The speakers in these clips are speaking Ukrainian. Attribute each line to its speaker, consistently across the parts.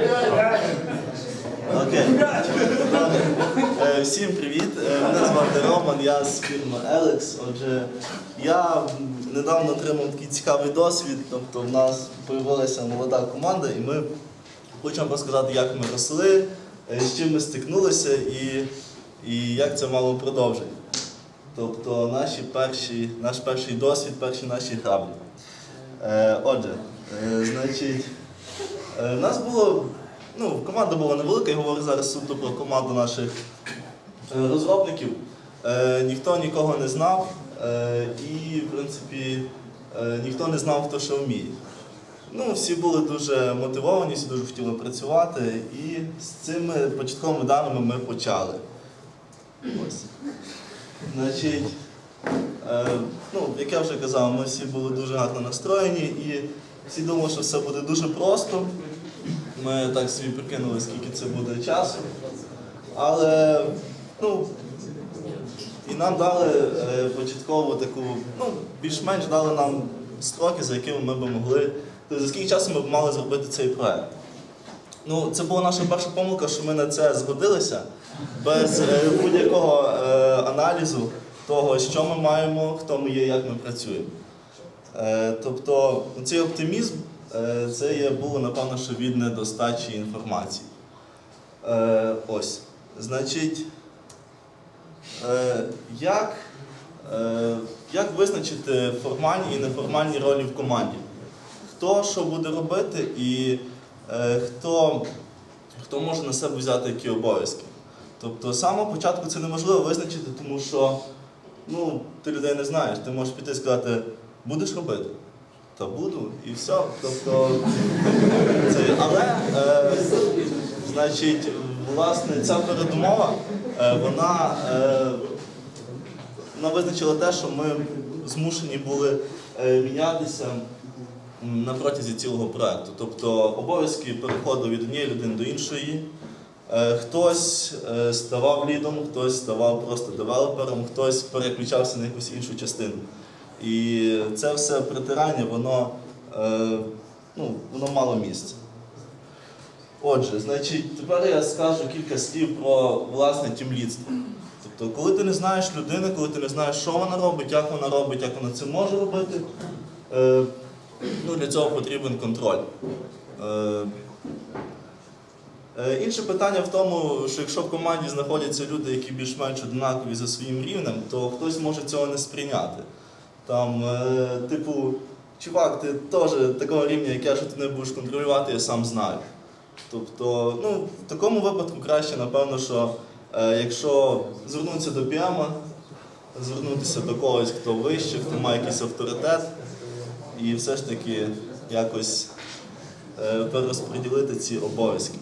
Speaker 1: Е, Всім привіт. Е, Мене звати Роман, я з фірми Елекс. Отже, я недавно отримав такий цікавий досвід. Тобто в нас з'явилася молода команда, і ми хочемо розказати, як ми росли, е, з чим ми стикнулися і, і як це мало продовження. Тобто наші перші, наш перший досвід, перші наші граблі. Отже, значить, е, нас було, ну, команда була невелика, я говорю зараз суто про команду наших е, розробників. Е, ніхто нікого не знав, і, в принципі, ніхто не знав, хто що вміє. Ну, всі були дуже мотивовані, всі дуже хотіли працювати, і з цими початковими даними ми почали. Ось. Значить, ну, як я вже казав, ми всі були дуже гарно настроєні і всі думали, що все буде дуже просто. Ми так собі прикинули, скільки це буде часу. Але ну, і нам дали е, початкову таку, ну, більш-менш дали нам строки, за якими ми б могли, тобто за скільки часу ми б мали зробити цей проект. Ну, це була наша перша помилка, що ми на це згодилися без е, будь-якого е, аналізу того, що ми маємо, хто ми є, як ми працюємо. Е, тобто цей оптимізм е, це є, було, напевно, що від недостачі інформації. Е, ось. Значить, як, як визначити формальні і неформальні ролі в команді? Хто що буде робити і хто, хто може на себе взяти які обов'язки? Тобто, з самого початку це неможливо визначити, тому що ну, ти людей не знаєш. Ти можеш піти і сказати, будеш робити? Та буду, і все. Тобто, це, але, е, значить, власне, ця передумова, е, вона, е, вона визначила те, що ми змушені були е, мінятися на протязі цілого проекту. Тобто обов'язки переходу від однієї людини до іншої. Е, Хтось е, ставав лідом, хтось ставав просто девелопером, хтось переключався на якусь іншу частину. І це все притирання, воно, е, ну, воно мало місця. Отже, значить, тепер я скажу кілька слів про власне тімлідство. Тобто, коли ти не знаєш людини, коли ти не знаєш, що вона робить, як вона робить, як вона це може робити, е, ну, для цього потрібен контроль. Е, Е, Інше питання в тому, що якщо в команді знаходяться люди, які більш-менш однакові за своїм рівнем, то хтось може цього не сприйняти. Там, е, типу, чувак, ти теж такого рівня, як я, що ти не будеш контролювати, я сам знаю. Тобто, ну, в такому випадку краще, напевно, що е, якщо звернутися до піама, звернутися до когось, хто вище, хто має якийсь авторитет, і все ж таки якось е, перерозподілити ці обов'язки.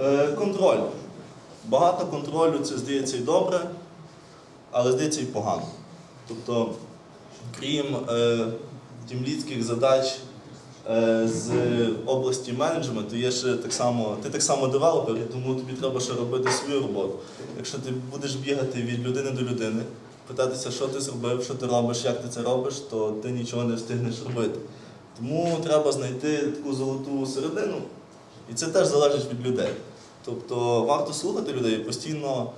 Speaker 1: Е, Контроль. Багато контролю це здається і добре, але здається і погано. Тобто, крім е, тімлідських задач е, з області менеджменту, є ще так само, ти так само девелопер, і тому тобі треба ще робити свою роботу. Якщо ти будеш бігати від людини до людини, питатися, що ти зробив, що ти робиш, як ти це робиш, то ти нічого не встигнеш робити. Тому треба знайти таку золоту середину, і це теж залежить від людей. Тобто варто слухати людей, постійно,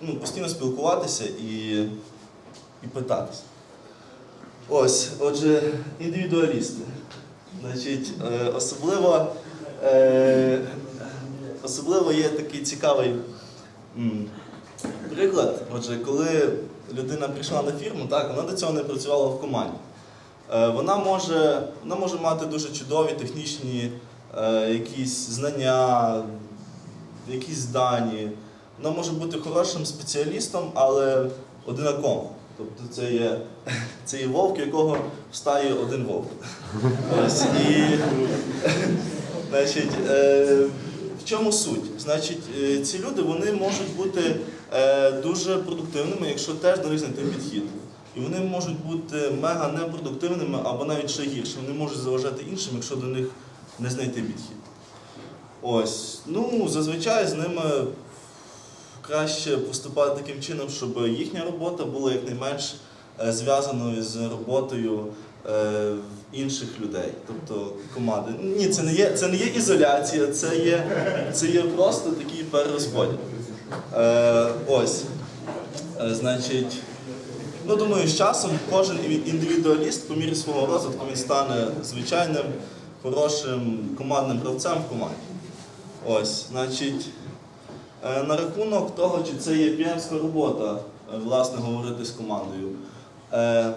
Speaker 1: ну, постійно спілкуватися і, і питатися. Ось, отже, індивідуалісти. Значить, е, особливо, е, особливо є такий цікавий приклад. Отже, коли людина прийшла на фірму, так, вона до цього не працювала в команді. Е, Вона може, вона може мати дуже чудові технічні якісь знання, якісь дані. Вона може бути хорошим спеціалістом, але одинаковим. Тобто це є, це є вовк, якого в стаї один вовк. Ось, і, значить, е, в чому суть? Значить, е, ці люди вони можуть бути е, дуже продуктивними, якщо теж них підхід. І вони можуть бути мега непродуктивними або навіть ще гірше. Вони можуть заважати іншим, якщо до них не знайти підхід. Ось. Ну, зазвичай з ними краще поступати таким чином, щоб їхня робота була якнайменш зв'язаною з роботою е, інших людей, тобто команди. Ні, це не є, це не є ізоляція, це є, це є просто такий перерозподіл. Е, ось. Е, значить, ну думаю, з часом кожен індивідуаліст по мірі свого розвитку він стане звичайним, хорошим командним гравцем в команді. Ось, значить, е, на рахунок того, чи це є піемська робота, е, власне, говорити з командою. Е,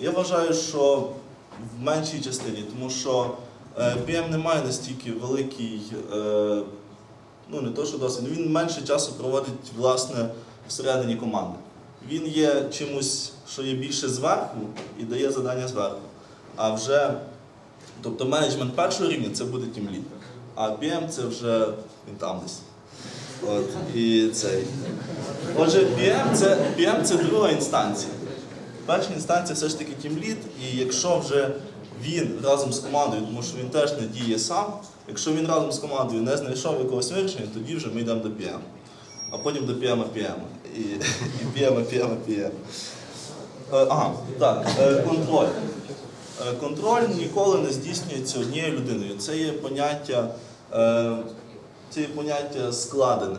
Speaker 1: Я вважаю, що в меншій частині, тому що е, PM не має настільки великий, е, ну не то, що досвід, він менше часу проводить власне всередині команди. Він є чимось, що є більше зверху і дає завдання зверху. А вже, тобто менеджмент першого рівня це буде тімлід, а PM це вже він там десь. От, і цей. Отже, PM це, PM це друга інстанція. Перша інстанція все ж таки тімлід, і якщо вже він разом з командою, тому що він теж не діє сам, якщо він разом з командою не знайшов якогось вирішення, тоді вже ми йдемо до PM. А потім до PM PM. І, PM, PM. Е, Ага, так, е, контроль. Е, Контроль ніколи не здійснюється однією людиною. Це є поняття, е, це є поняття складене.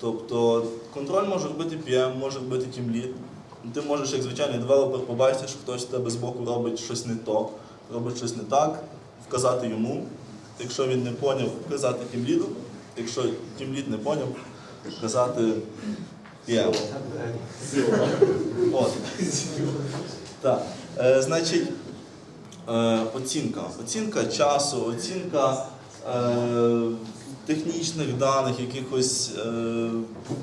Speaker 1: Тобто контроль може робити PM, може робити тімлід. Ти можеш, як звичайний девелопер, побачити, що хтось в тебе збоку робить щось не то, робить щось не так, вказати йому. Якщо він не поняв, вказати тімліду. Якщо тімлід не поняв, вказати PM. От. Так. Е, значить, е, оцінка. Оцінка часу, оцінка е, технічних даних, якихось е,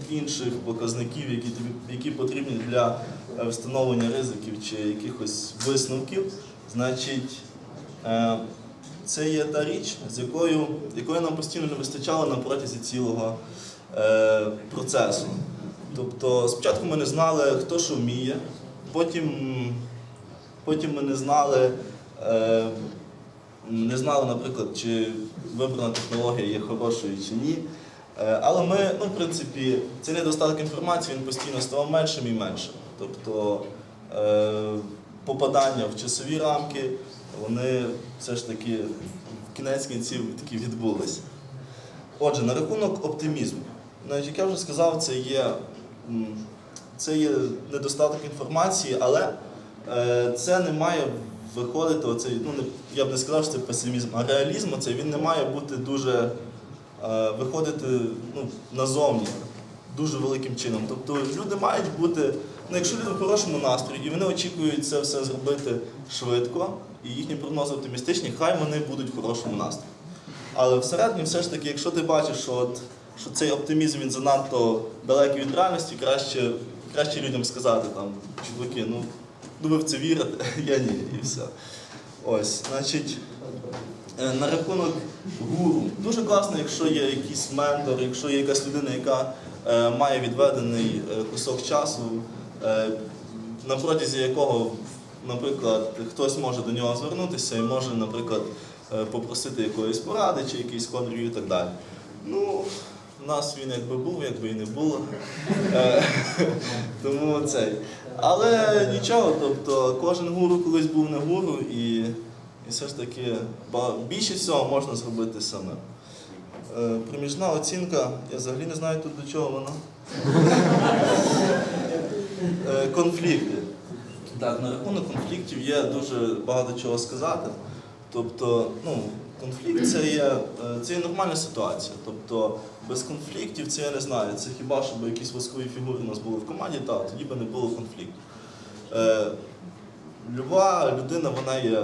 Speaker 1: інших показників, які, які потрібні для е, встановлення ризиків чи якихось висновків. Значить, е, це є та річ, з якою, якої нам постійно не вистачало на протязі цілого процесу. Тобто спочатку ми не знали, хто що вміє, потім, потім ми не знали, не знали, наприклад, чи вибрана технологія є хорошою чи ні. Е, але ми, ну, в принципі, цей недостаток інформації він постійно ставав меншим і меншим. Тобто е, попадання в часові рамки, вони все ж таки в кінець кінців таки відбулися. Отже, на рахунок оптимізму. Як я вже сказав, це є, це є недостаток інформації, але е, це не має виходити, оцей, ну, не- я б не сказав, що це песимізм, а реалізм це він не має бути дуже е, виходити ну, назовні дуже великим чином. Тобто люди мають бути, ну, якщо люди в хорошому настрої, і вони очікують це все зробити швидко, і їхні прогнози оптимістичні, хай вони будуть в хорошому настрої. Але всередині все ж таки, якщо ти бачиш, що, от, що цей оптимізм він занадто далекий від реальності, краще, краще людям сказати там, чоловіки, ну, ну ви в це вірите, я ні, і все. Ось, значить, е, на рахунок гуру. Дуже класно, якщо є якийсь ментор, якщо є якась людина, яка е, має відведений е, кусок часу, на протязі якого, наприклад, хтось може до нього звернутися і може, наприклад, попросити якоїсь поради чи якийсь код і так далі. Ну, у нас він якби був, якби і не було. Тому цей. Але нічого, тобто кожен гуру колись був не гуру, і, і все ж таки більше всього можна зробити самим. Е, Проміжна оцінка, я взагалі не знаю тут до чого вона. Е, Конфлікти. Так, на рахунок конфліктів є дуже багато чого сказати. Тобто, ну, конфлікт це є, е, це є нормальна ситуація. Тобто, без конфліктів це я не знаю. Це хіба щоб якісь воскові фігури у нас були в команді, так, тоді би не було конфліктів. Е, люба людина вона є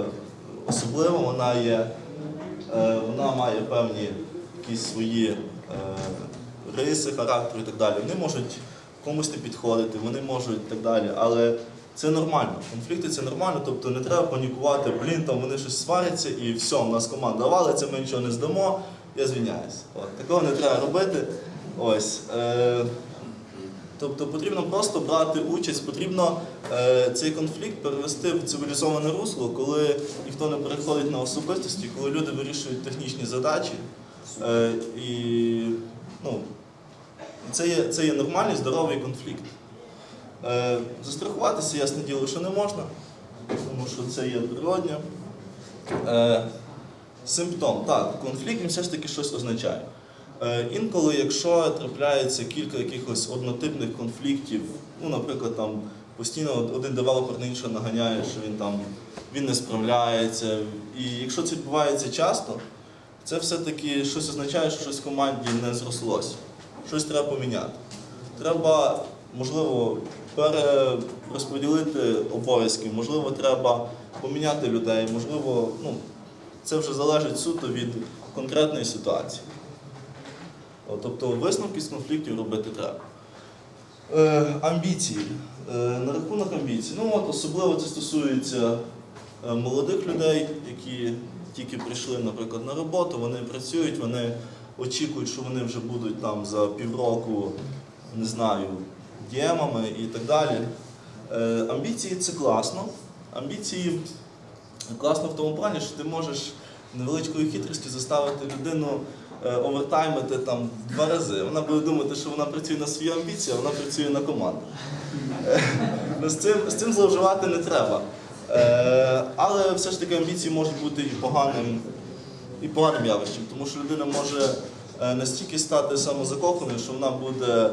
Speaker 1: особлива, вона є, е, вона має певні якісь свої е, риси, характеру і так далі. Вони можуть комусь не підходити, вони можуть і так далі. Але це нормально. Конфлікти це нормально, тобто не треба панікувати, блін, там вони щось сваряться і все, у нас команда валиться, ми нічого не здамо, я звільняюсь. От, такого не треба робити. Ось. Е, Тобто потрібно просто брати участь, потрібно е, цей конфлікт перевести в цивілізоване русло, коли ніхто не переходить на особистості, коли люди вирішують технічні задачі. Е, і ну, це, є, це є нормальний здоровий конфлікт. Е, застрахуватися, ясне діло, що не можна, тому що це є природньо. Е, симптом. Так, конфлікт він все ж таки щось означає. Е, інколи, якщо трапляється кілька якихось однотипних конфліктів, ну, наприклад, там постійно один девелопер на іншого наганяє, що він там він не справляється. І якщо це відбувається часто, це все-таки щось означає, що щось в команді не зрослося. Щось треба поміняти. Треба, можливо, перерозподілити обов'язки, можливо, треба поміняти людей, можливо, ну, це вже залежить суто від конкретної ситуації. Тобто висновки з конфліктів робити треба. Е, амбіції. Е, на рахунок амбіцій. Ну от особливо це стосується е, молодих людей, які тільки прийшли, наприклад, на роботу, вони працюють, вони очікують, що вони вже будуть там за півроку, не знаю, діємами і так далі. Е, амбіції це класно. Амбіції класно в тому плані, що ти можеш невеличкою хитрістю заставити людину е, овертаймити там два рази. Вона буде думати, що вона працює на свої амбіції, а вона працює на команду. Е, ну, З цим, з цим зловживати не треба. Е, Але все ж таки амбіції можуть бути і поганим, і поганим явищем, тому що людина може настільки стати самозакоханою, що вона буде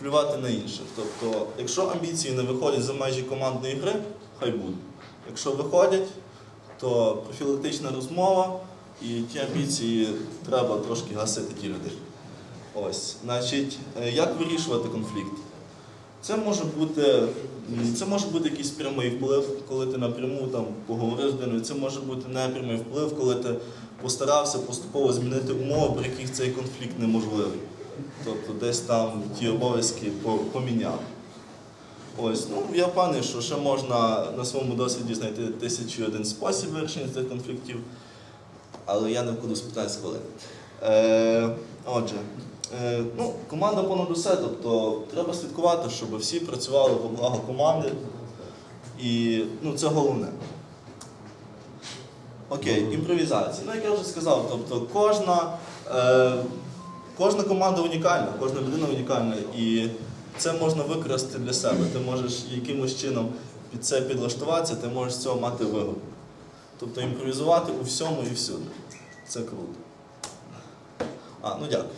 Speaker 1: плювати на інших. Тобто, якщо амбіції не виходять за межі командної гри, хай будуть. Якщо виходять, то профілактична розмова і ті амбіції треба трошки гасити ті люди. Ось, значить, е, як вирішувати конфлікт? Це може бути, це може бути якийсь прямий вплив, коли ти напряму там поговорив з людиною. Це може бути непрямий вплив, коли ти постарався поступово змінити умови, при яких цей конфлікт неможливий. Тобто десь там ті обов'язки поміняв. Ось, ну я впевнений, що ще можна на своєму досвіді знайти тисячу і один спосіб вирішення цих конфліктів, але я не вкладу з питань з хвилин. Е, отже, е, ну, команда понад усе, тобто треба слідкувати, щоб всі працювали во благо команди. І ну, це головне. Окей, імпровізація. Ну, як я вже сказав, тобто кожна, е, кожна команда унікальна, кожна людина унікальна. І це можна використати для себе. Ти можеш якимось чином під це підлаштуватися, ти можеш з цього мати вигоду. Тобто імпровізувати у всьому і всюди. Це круто. А, ну дякую.